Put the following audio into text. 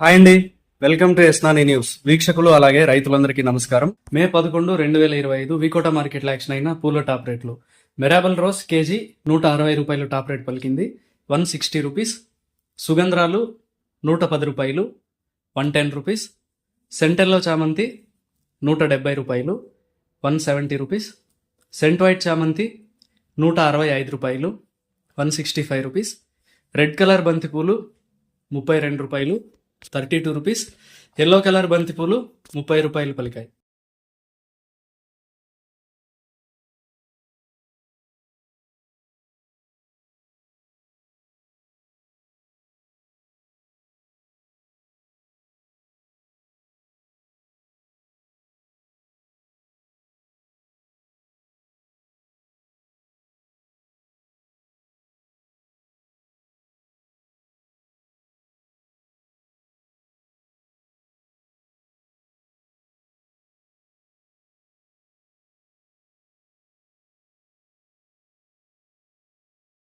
Hi అండి. Welcome to ఎస్నాని news. వీక్షకులు అలాగే రైతులందరికీ నమస్కారం. మే పదకొండు రెండు వేల ఇరవై ఐదు వికోటా మార్కెట్లో యాక్షన్ అయిన పూల టాప్ రేట్లు. మెరాబల్ రోజ్ కేజీ నూట అరవై రూపాయలు టాప్ రేట్ పలికింది. One sixty rupees. సుగంధ్రాలు నూట పది రూపాయలు. One ten rupees. సెంటెల్లో చామంతి నూట డెబ్బై రూపాయలు. One seventy rupees. Cent white చామంతి నూట అరవై ఐదు రూపాయలు. One sixty five rupees. Red colour బంతిపూలు ముప్పై రెండు రూపాయలు. Thirty two rupees. Yellow colour బంతిపూలు ముప్పై రూపాయలు పలికాయి.